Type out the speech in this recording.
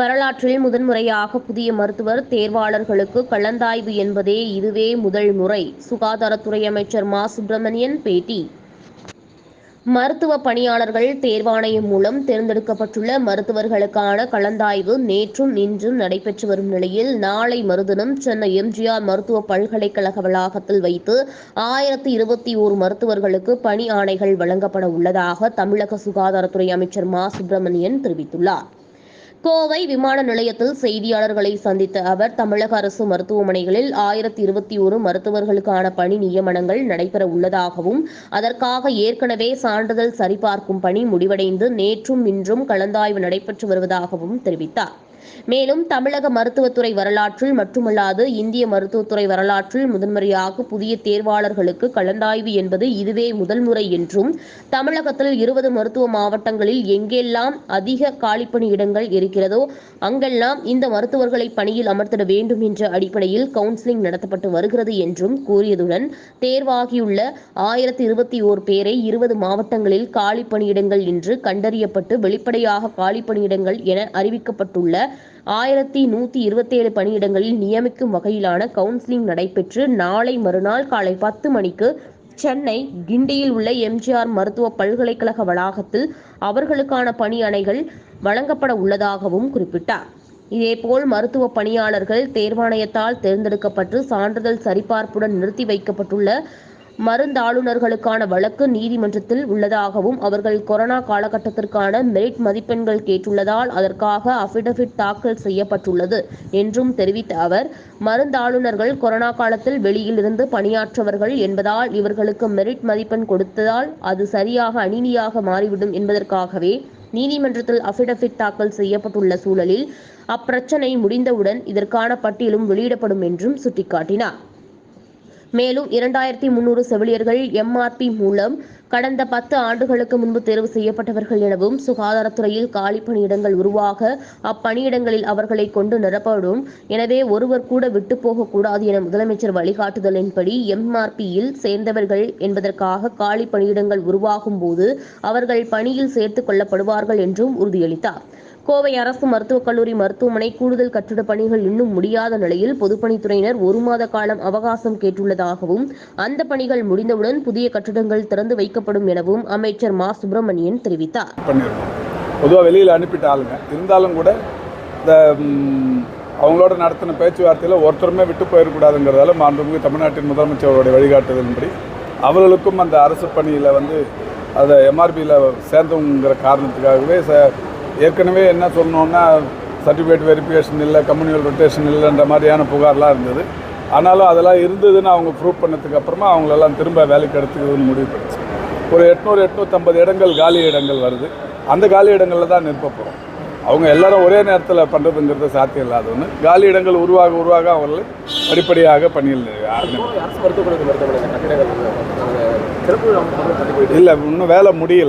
வரலாற்றில் முதன்முறையாக புதிய மருத்துவர் தேர்வாளர்களுக்கு கலந்தாய்வு என்பதே இதுவே முதல் முறை. சுகாதாரத்துறை அமைச்சர் மா. சுப்பிரமணியன் பேட்டி. மருத்துவ பணியாளர்கள் தேர்வாணையம் மூலம் தேர்ந்தெடுக்கப்பட்டுள்ள மருத்துவர்களுக்கான கலந்தாய்வு நேற்றும் இன்றும் நடைபெற்று வரும் நிலையில் நாளை மறுதினம் சென்னை எம்ஜிஆர் மருத்துவ பல்கலைக்கழக வளாகத்தில் வைத்து ஆயிரத்தி இருபத்தி ஓரு மருத்துவர்களுக்கு பணி ஆணைகள் வழங்கப்பட உள்ளதாக தமிழக சுகாதாரத்துறை அமைச்சர் மா. சுப்பிரமணியன் தெரிவித்துள்ளார். கோவை விமான நிலையத்தில் செய்தியாளர்களை சந்தித்த அவர் தமிழக அரசு மருத்துவமனைகளில் ஆயிரத்தி இருபத்தி ஒரு மருத்துவர்களுக்கான பணி நியமனங்கள் நடைபெற உள்ளதாகவும் அதற்காக ஏற்கனவே சான்றிதழ் சரிபார்க்கும் பணி முடிவடைந்து நேற்றும் இன்றும் கலந்தாய்வு நடைபெற்று வருவதாகவும் தெரிவித்தார். மேலும் தமிழக மருத்துவத்துறை வரலாற்றில் மட்டுமல்லாது இந்திய மருத்துவத்துறை வரலாற்றில் முதன்முறையாக புதிய தேர்வாளர்களுக்கு கலந்தாய்வு என்பது இதுவே முதல் முறை என்றும் தமிழகத்தில் இருபது மருத்துவ மாவட்டங்களில் எங்கெல்லாம் அதிக காலிப்பணி இடங்கள் இருக்கிறதோ அங்கெல்லாம் இந்த மருத்துவர்களை பணியில் அமர்த்திட வேண்டும் என்ற அடிப்படையில் கவுன்சிலிங் நடத்தப்பட்டு வருகிறது என்றும் கூறியதுடன் தேர்வாகியுள்ள ஆயிரத்தி இருபத்தி ஓர் பேரை இருபது மாவட்டங்களில் காலி பணியிடங்கள் என்று கண்டறியப்பட்டு வெளிப்படையாக காலி பணியிடங்கள் என அறிவிக்கப்பட்டுள்ள ஆயிரத்தி நூற்றி இருபத்தேழு பணியிடங்களில் நியமிக்கும் வகையிலான கவுன்சிலிங் நடைபெற்று நாளை மறுநாள் காலை பத்து மணிக்கு சென்னை கிண்டியில் உள்ள எம்ஜிஆர் மருத்துவ பல்கலைக்கழக வளாகத்தில் அவர்களுக்கான பணி அணைகள் வழங்கப்பட உள்ளதாகவும் குறிப்பிட்டார். இதேபோல் மருத்துவ பணியாளர்கள் தேர்வாணையத்தால் தேர்ந்தெடுக்கப்பட்டு சான்றிதழ் சரிபார்ப்புடன் நிறுத்தி வைக்கப்பட்டுள்ள மருந்தாளுநர்களுக்கான வழக்கு நீதிமன்றத்தில் உள்ளதாகவும் அவர்கள் கொரோனா காலகட்டத்திற்கான மெரிட் மதிப்பெண்கள் கேட்டுள்ளதால் அதற்காக அபிடவிட் தாக்கல் செய்யப்பட்டுள்ளது என்றும் தெரிவித்த அவர் மருந்தாளுநர்கள் கொரோனா காலத்தில் வெளியில் இருந்து பணியாற்றவர்கள் என்பதால் இவர்களுக்கு மெரிட் மதிப்பெண் கொடுத்ததால் அது சரியாக அநீதியாக மாறிவிடும் என்பதற்காகவே நீதிமன்றத்தில் அபிடவிட் தாக்கல் செய்யப்பட்டுள்ள சூழலில் அப்பிரச்சனை முடிந்தவுடன் இதற்கான பட்டியலும் வெளியிடப்படும் என்றும் சுட்டிக்காட்டினார். மேலும் இரண்டாயிரத்தி முன்னூறு செவிலியர்கள் எம்ஆர்பி மூலம் கடந்த பத்து ஆண்டுகளுக்கு முன்பு தேர்வு செய்யப்பட்டவர்கள் எனவும் சுகாதாரத்துறையில் காலி பணியிடங்கள் உருவாக அப்பணியிடங்களில் அவர்களை கொண்டு நிரப்படும் எனவே ஒருவர் கூட விட்டு போகக்கூடாது என முதலமைச்சர் வழிகாட்டுதலின்படி எம்ஆர்பியில் சேர்ந்தவர்கள் என்பதற்காக காலி பணியிடங்கள் உருவாகும் போது அவர்கள் பணியில் சேர்த்துக் கொள்ளப்படுவார்கள் என்றும் உறுதியளித்தார். கோவை அரசு மருத்துவக் கல்லூரி மருத்துவமனை கூடுதல் கட்டிட பணிகள் இன்னும் முடியாத நிலையில் பொதுப்பணித்துறையினர் ஒரு மாத காலம் அவகாசம் கேட்டுள்ளதாகவும் அந்த பணிகள் முடிந்தவுடன் புதிய கட்டிடங்கள் திறந்து வைக்கப்படும் எனவும் அமைச்சர் மா. சுப்பிரமணியன் தெரிவித்தார். பொதுவாக வெளியில் அனுப்பிட்ட ஆளுங்க. இருந்தாலும் கூட இந்த அவங்களோட நடத்தின பேச்சுவார்த்தையில் ஒருத்தருமே விட்டு போயிடக்கூடாதுங்கிறதால மாண்புமிகு தமிழ்நாட்டின் முதலமைச்சருடைய வழிகாட்டுதலின்படி அவர்களுக்கும் அந்த அரசு பணியில் வந்து அதை எம்ஆர்பியில் சேர்ந்தவங்கிற காரணத்துக்காகவே ச ஏற்கனவே என்ன சொன்னோன்னா சர்டிஃபிகேட் வெரிஃபிகேஷன் இல்லை கம்யூனியல் ரொட்டேஷன் இல்லைன்ற மாதிரியான புகார்லாம் இருந்தது. ஆனாலும் அதெல்லாம் இருந்ததுன்னு அவங்க ப்ரூவ் பண்ணதுக்கு அப்புறமா அவங்களெல்லாம் திரும்ப வேலைக்கு எடுத்துக்கிறதுன்னு முடிவு பண்ணிச்சு. ஒரு எட்நூறு எட்நூற்றம்பது இடங்கள் காலி இடங்கள் வருது. அந்த காலி இடங்களில் தான் நிற்ப போகிறோம் அவங்க எல்லாரும் ஒரே நேரத்தில் பண்ணுறதுங்கிறது சாத்தியம் இல்லாத ஒன்று காலி இடங்கள் உருவாக உருவாக அவர்களை படிப்படியாக பணியில் இல்லை இன்னும் வேலை முடியல.